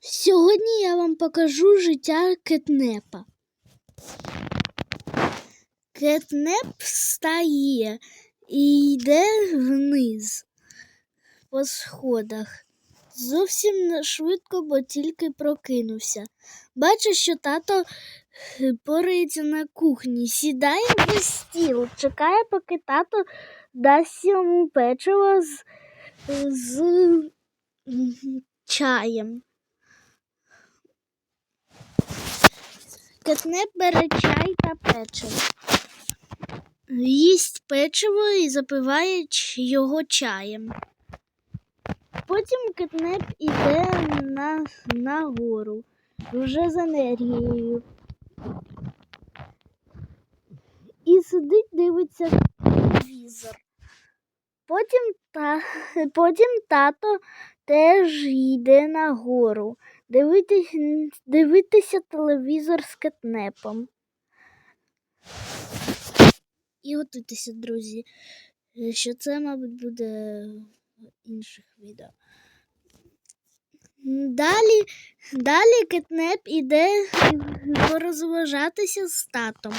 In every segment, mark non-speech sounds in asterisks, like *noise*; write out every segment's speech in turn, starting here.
Сьогодні я вам покажу життя кетнепа. Кетнеп встає і йде вниз по сходах. Зовсім швидко, бо тільки прокинувся. Бачить, що тато порається на кухні, сідає за стіл, чекає, поки тато дасть йому печиво з, з чаєм. Кетнеп бере чай та печиво. Їсть печиво і запиває його чаєм. Потім кетнеп іде на, на гору вже з енергією. І сидить, дивиться телевізор. Потім, та, *laughs* потім тато теж йде на гору дивитись, дивитися телевізор з кетнепом. І готуйтеся, друзі, що це, мабуть, буде в інших відео. Далі, далі кетнеп іде порозважатися з татом.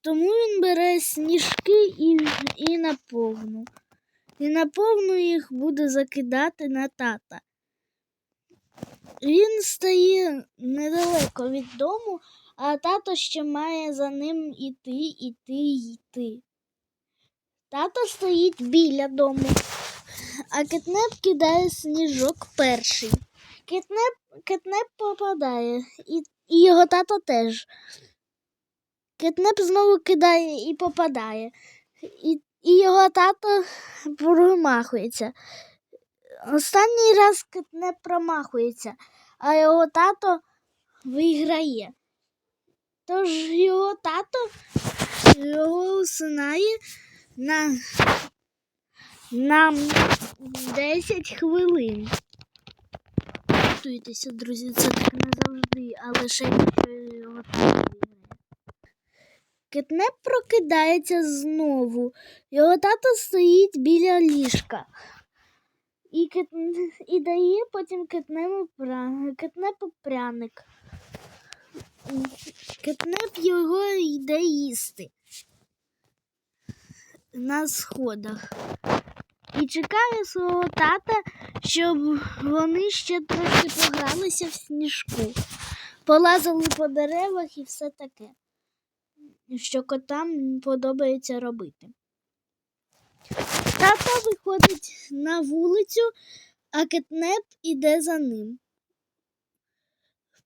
Тому він бере сніжки і, і наповну. І наповну їх буде закидати на тата. Він стає недалеко від дому, а тато ще має за ним іти, іти, йти. Тато стоїть біля дому, а кетнеп кидає сніжок перший. Кетнеп, кетнеп попадає, і, і його тато теж. Кетнеп знову кидає і попадає. І, і його тато промахується. Останній раз кетнеп промахується, а його тато виграє. Тож його тато його усинає на, на 10 хвилин. Готуйтеся, друзі, це так не завжди, а лише його тато. Кетнеп прокидається знову. Його тато стоїть біля ліжка. І, кит... *laughs* і дає потім кетнепу, пра... кетнепу пряник. Кетнеп його йде їсти на сходах. І чекає свого тата, щоб вони ще трохи погралися в сніжку, полазили по деревах і все таке, що котам подобається робити. Тато виходить на вулицю, а кетнеп іде за ним.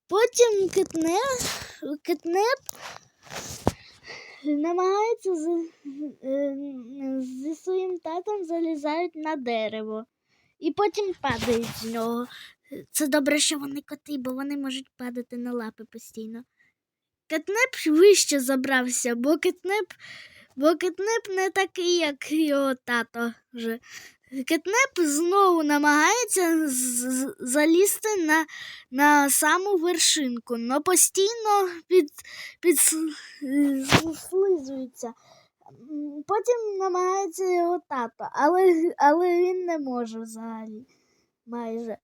Потім кетнеп, кетнеп намагається з, е, зі своїм татом залізають на дерево і потім падають з нього. Це добре, що вони коти, бо вони можуть падати на лапи постійно. Кетнеп вище забрався, бо кетнеп Бо кетнеп не такий, як його тато вже. Кетнеп знову намагається залізти на, на саму вершинку, але постійно під, Потім намагається його тато, але, але він не може взагалі майже.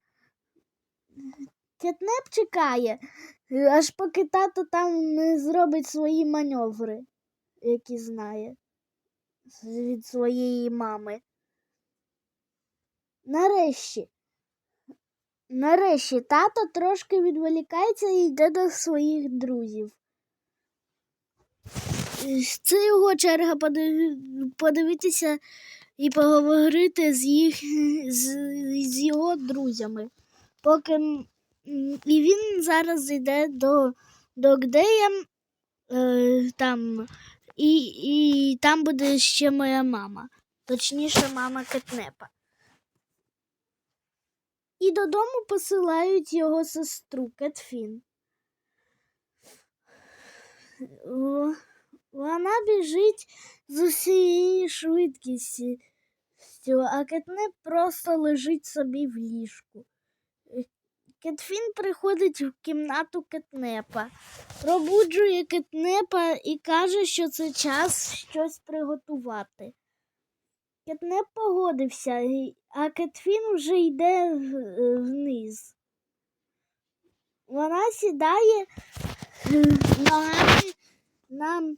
Кетнеп чекає, аж поки тато там не зробить свої маневри які знає від своєї мами. Нарешті. Нарешті тато трошки відволікається і йде до своїх друзів. Це його черга подив... подивитися і поговорити з їх з, з його друзями. Поки і він зараз йде до, до Гдея е, там і, і там буде ще моя мама, точніше, мама Кетнепа. І додому посилають його сестру Кетфін. Вона біжить з усієї швидкістю, а Кетнеп просто лежить собі в ліжку. Кетфін приходить в кімнату Кетнепа, пробуджує Кетнепа і каже, що це час щось приготувати. Кетнеп погодився, а Кетфін вже йде вниз. вона сідає ногами на,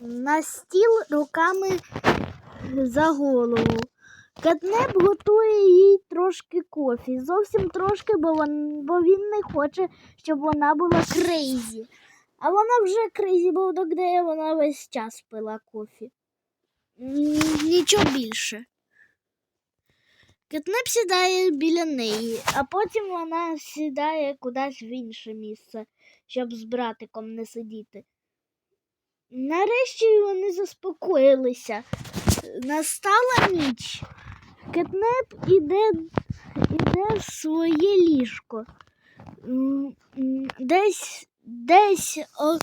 на стіл руками за голову. Кетнеп готує їй трошки кофі. Зовсім трошки, бо, вон, бо він не хоче, щоб вона була крейзі. А вона вже крейзі, бо де вона весь час пила кофі. Нічого більше. Кетнеп сідає біля неї, а потім вона сідає кудись в інше місце, щоб з братиком не сидіти. Нарешті вони заспокоїлися. Настала ніч. Кетнеп іде, іде в своє ліжко. Десь, десь, о,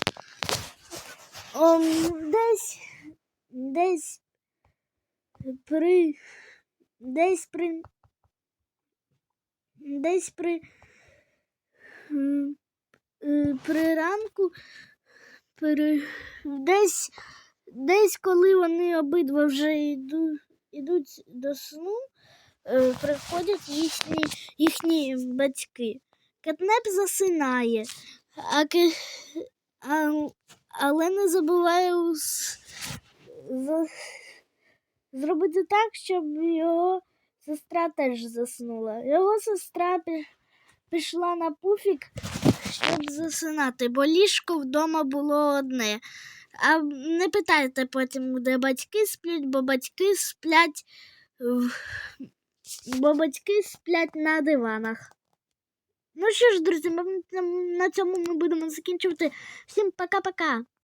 о, десь, десь при, десь при, десь при, е, при ранку, при, десь, десь коли вони обидва вже йду, йдуть до сну, е, приходять їхні, їхні батьки. Кетнеп засинає, а, а, але не забуває ус- за- зробити так, щоб його сестра теж заснула. Його сестра пішла на пуфік, щоб засинати, бо ліжко вдома було одне. А не питайте потім, де батьки сплять, бо батьки сплять, бо батьки сплять на диванах. Ну що ж, друзі, на цьому ми будемо закінчувати. Всім пока-пока.